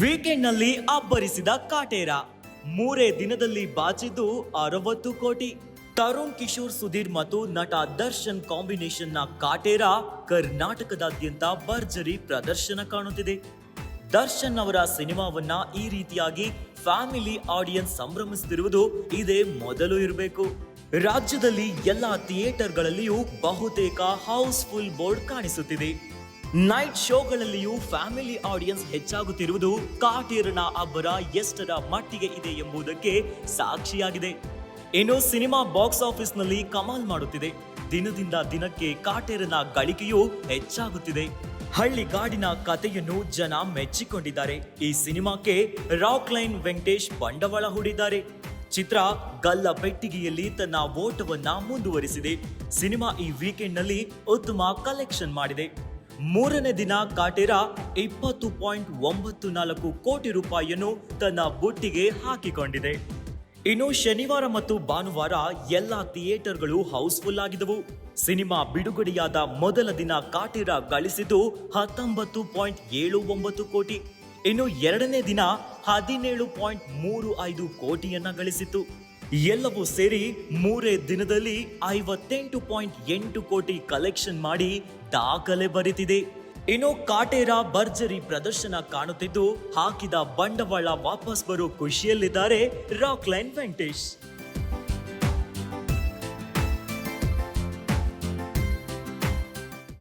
ವೀಕೆಂಡ್ನಲ್ಲಿ ಅಬ್ಬರಿಸಿದ ಕಾಟೇರ. ಮೂರೇ ದಿನದಲ್ಲಿ ಬಾಚಿದ್ದು ಅರವತ್ತು ಕೋಟಿ. ತರುಣ್ ಕಿಶೋರ್ ಸುಧೀರ್ ಮತ್ತು ನಟ ದರ್ಶನ್ ಕಾಂಬಿನೇಷನ್ನ ಕಾಟೇರ ಕರ್ನಾಟಕದಾದ್ಯಂತ ಭರ್ಜರಿ ಪ್ರದರ್ಶನ ಕಾಣುತ್ತಿದೆ. ದರ್ಶನ್ ಅವರ ಸಿನಿಮಾವನ್ನ ಈ ರೀತಿಯಾಗಿ ಫ್ಯಾಮಿಲಿ ಆಡಿಯನ್ಸ್ ಸಂಭ್ರಮಿಸುತ್ತಿರುವುದು ಇದೇ ಮೊದಲು ಇರಬೇಕು. ರಾಜ್ಯದಲ್ಲಿ ಎಲ್ಲಾ ಥಿಯೇಟರ್ಗಳಲ್ಲಿಯೂ ಬಹುತೇಕ ಹೌಸ್ಫುಲ್ ಬೋರ್ಡ್ ಕಾಣಿಸುತ್ತಿದೆ. ನೈಟ್ ಶೋಗಳಲ್ಲಿಯೂ ಫ್ಯಾಮಿಲಿ ಆಡಿಯನ್ಸ್ ಹೆಚ್ಚಾಗುತ್ತಿರುವುದು ಕಾಟೇರನ ಅಬ್ಬರ ಎಷ್ಟರ ಮಟ್ಟಿಗೆ ಇದೆ ಎಂಬುದಕ್ಕೆ ಸಾಕ್ಷಿಯಾಗಿದೆ. ಇನ್ನು ಸಿನಿಮಾ ಬಾಕ್ಸ್ ಆಫೀಸ್ನಲ್ಲಿ ಕಮಾಲ್ ಮಾಡುತ್ತಿದೆ. ದಿನದಿಂದ ದಿನಕ್ಕೆ ಕಾಟೇರನ ಗಳಿಕೆಯೂ ಹೆಚ್ಚಾಗುತ್ತಿದೆ. ಹಳ್ಳಿಗಾಡಿನ ಕಥೆಯನ್ನು ಜನ ಮೆಚ್ಚಿಕೊಂಡಿದ್ದಾರೆ. ಈ ಸಿನಿಮಾಕ್ಕೆ ರಾಕ್ ಲೈನ್ ವೆಂಕಟೇಶ್ ಬಂಡವಾಳ ಹೂಡಿದ್ದಾರೆ. ಚಿತ್ರ ಗಲ್ಲ ಪೆಟ್ಟಿಗೆಯಲ್ಲಿ ತನ್ನ ಓಟವನ್ನ ಮುಂದುವರಿಸಿದೆ. ಸಿನಿಮಾ ಈ ವೀಕೆಂಡ್ನಲ್ಲಿ ಉತ್ತಮ ಕಲೆಕ್ಷನ್ ಮಾಡಿದೆ. ಮೂರನೇ ದಿನ ಕಾಟೇರ ಇಪ್ಪತ್ತು ಪಾಯಿಂಟ್ ಒಂಬತ್ತು ನಾಲ್ಕು ಕೋಟಿ ರೂಪಾಯಿಯನ್ನು ತನ್ನ ಬುಟ್ಟಿಗೆ ಹಾಕಿಕೊಂಡಿದೆ. ಇನ್ನು ಶನಿವಾರ ಮತ್ತು ಭಾನುವಾರ ಎಲ್ಲ ಥಿಯೇಟರ್ಗಳು ಹೌಸ್ಫುಲ್ ಆಗಿದವು. ಸಿನಿಮಾ ಬಿಡುಗಡೆಯಾದ ಮೊದಲ ದಿನ ಕಾಟೇರ ಗಳಿಸಿದ್ದು ಹತ್ತೊಂಬತ್ತು ಪಾಯಿಂಟ್ ಏಳು ಒಂಬತ್ತು ಕೋಟಿ. ಇನ್ನು ಎರಡನೇ ದಿನ ಹದಿನೇಳು ಪಾಯಿಂಟ್ ಮೂರು ಐದು ಕೋಟಿಯನ್ನ ಗಳಿಸಿತು ಎಲ್ಲವೂ ಸೇರಿ ಮೂರೇ ದಿನದಲ್ಲಿ ಐವತ್ತೆಂಟು ಪಾಯಿಂಟ್ ಎಂಟು ಕೋಟಿ ಕಲೆಕ್ಷನ್ ಮಾಡಿ ದಾಖಲೆ ಬರೆತಿದೆ. ಇನ್ನು ಕಾಟೇರ ಭರ್ಜರಿ ಪ್ರದರ್ಶನ ಕಾಣುತ್ತಿದ್ದು, ಹಾಕಿದ ಬಂಡವಾಳ ವಾಪಸ್ ಬರೋ ಖುಷಿಯಲ್ಲಿದ್ದಾರೆ ರಾಕ್ ಲೈನ್ ವೆಂಕಟೇಶ್.